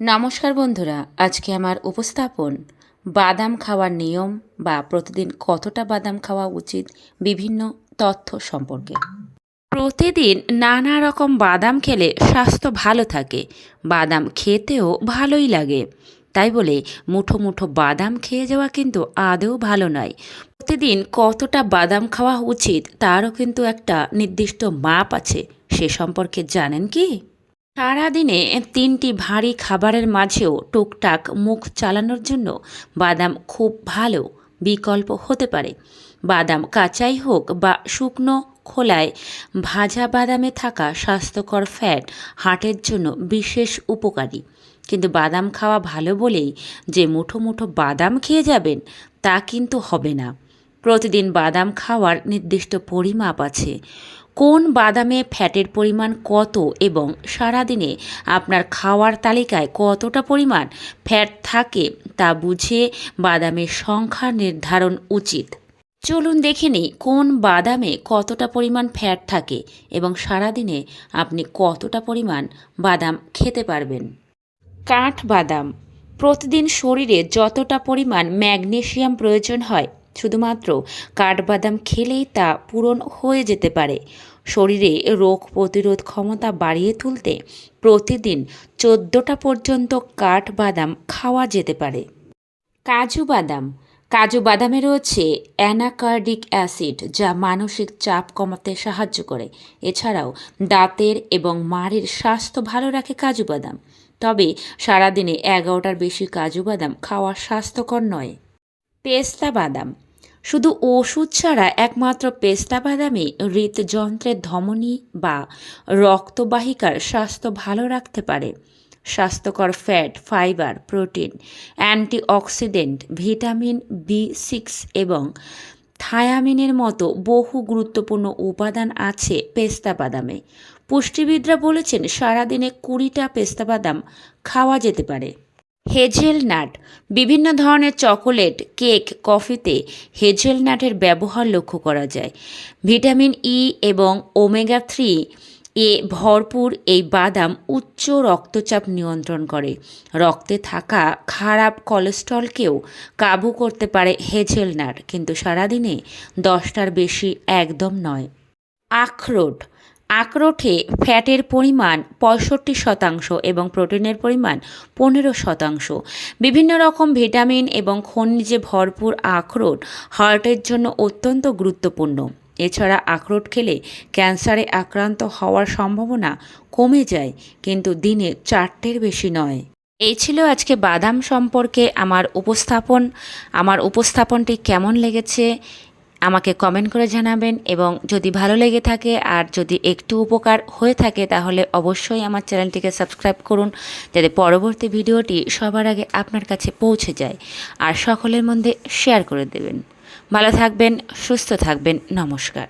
নমস্কার বন্ধুরা, আজকে আমার উপস্থাপন বাদাম খাওয়ার নিয়ম বা প্রতিদিন কতটা বাদাম খাওয়া উচিত বিভিন্ন তথ্য সম্পর্কে। প্রতিদিন নানা রকম বাদাম খেলে স্বাস্থ্য ভালো থাকে, বাদাম খেতেও ভালোই লাগে। তাই বলে মুঠো মুঠো বাদাম খেয়ে যাওয়া কিন্তু আদৌ ভালো নয়। প্রতিদিন কতটা বাদাম খাওয়া উচিত তারও কিন্তু একটা নির্দিষ্ট মাপ আছে, সে সম্পর্কে জানেন কি? সারাদিনে তিনটি ভারী খাবারের মাঝেও টুকটাক মুখ চালানোর জন্য বাদাম খুব ভালো বিকল্প হতে পারে। বাদাম কাঁচাই হোক বা শুকনো খোলায় ভাজা বাদামে থাকা স্বাস্থ্যকর ফ্যাট হার্টের জন্য বিশেষ উপকারী। কিন্তু বাদাম খাওয়া ভালো বলেই যে মুঠো মুঠো বাদাম খেয়ে যাবেন তা কিন্তু হবে না। প্রতিদিন বাদাম খাওয়ার নির্দিষ্ট পরিমাপ আছে। কোন বাদামে ফ্যাটের পরিমাণ কত এবং সারাদিনে আপনার খাওয়ার তালিকায় কতটা পরিমাণ ফ্যাট থাকে তা বুঝে বাদামের সংখ্যা নির্ধারণ উচিত। চলুন দেখে নিই কোন বাদামে কতটা পরিমাণ ফ্যাট থাকে এবং সারাদিনে আপনি কতটা পরিমাণ বাদাম খেতে পারবেন। কাঠ বাদাম। প্রতিদিন শরীরে যতটা পরিমাণ ম্যাগনেশিয়াম প্রয়োজন হয় শুধুমাত্র কাঠবাদাম খেলেই তা পূরণ হয়ে যেতে পারে। শরীরে রোগ প্রতিরোধ ক্ষমতা বাড়িয়ে তুলতে প্রতিদিন চোদ্দোটা পর্যন্ত কাঠবাদাম খাওয়া যেতে পারে। কাজু বাদাম। কাজু বাদামে রয়েছে অ্যানাকার্ডিক অ্যাসিড, যা মানসিক চাপ কমাতে সাহায্য করে। এছাড়াও দাঁতের এবং মাড়ির স্বাস্থ্য ভালো রাখে কাজু বাদাম। তবে সারাদিনে এগারোটার বেশি কাজু বাদাম খাওয়া স্বাস্থ্যকর নয়। পেস্তা বাদাম। শুধু ওষুধ ছাড়া একমাত্র পেস্তা বাদামে হৃদযন্ত্রের ধমনী বা রক্তবাহিকার স্বাস্থ্য ভালো রাখতে পারে। স্বাস্থ্যকর fat, fibre, protein, antioxidant, vitamin B six এবং থায়ামিনের মতো বহু গুরুত্বপূর্ণ উপাদান আছে পেস্তা বাদামে। পুষ্টিবিদরা বলেছেন, সারাদিনে কুড়িটা পেস্তা বাদাম খাওয়া যেতে পারে। হেজেলনাট। বিভিন্ন ধরনের চকোলেট, কেক, কফিতে হেজেলনাটের ব্যবহার লক্ষ্য করা যায়। ভিটামিন ই এবং ওমেগা থ্রি এ ভরপুর এই বাদাম উচ্চ রক্তচাপ নিয়ন্ত্রণ করে। রক্তে থাকা খারাপ কোলেস্ট্রলকেও কাবু করতে পারে হেজেলনাট, কিন্তু সারাদিনে দশটার বেশি একদম নয়। আখরোট। আখরোটে ফ্যাটের পরিমাণ পঁয়ষট্টি শতাংশ এবং প্রোটিনের পরিমাণ পনেরো শতাংশ। বিভিন্ন রকম ভিটামিন এবং খনিজে ভরপুর আখরোট হার্টের জন্য অত্যন্ত গুরুত্বপূর্ণ। এছাড়া আখরোট খেলে ক্যান্সারে আক্রান্ত হওয়ার সম্ভাবনা কমে যায়, কিন্তু দিনে চারটের বেশি নয়। এই ছিল আজকে বাদাম সম্পর্কে আমার উপস্থাপন। আমার উপস্থাপনটি কেমন লেগেছে? আমাকে কমেন্ট করে জানাবেন এবং যদি ভালো লেগে থাকে আর যদি একটু উপকার হয়ে থাকে তাহলে অবশ্যই আমার চ্যানেলটিকে সাবস্ক্রাইব করুন যাতে পরবর্তী ভিডিওটি সবার আগে আপনার কাছে পৌঁছে যায় আর সকলের মধ্যে শেয়ার করে দেবেন। ভালো থাকবেন, সুস্থ থাকবেন, নমস্কার।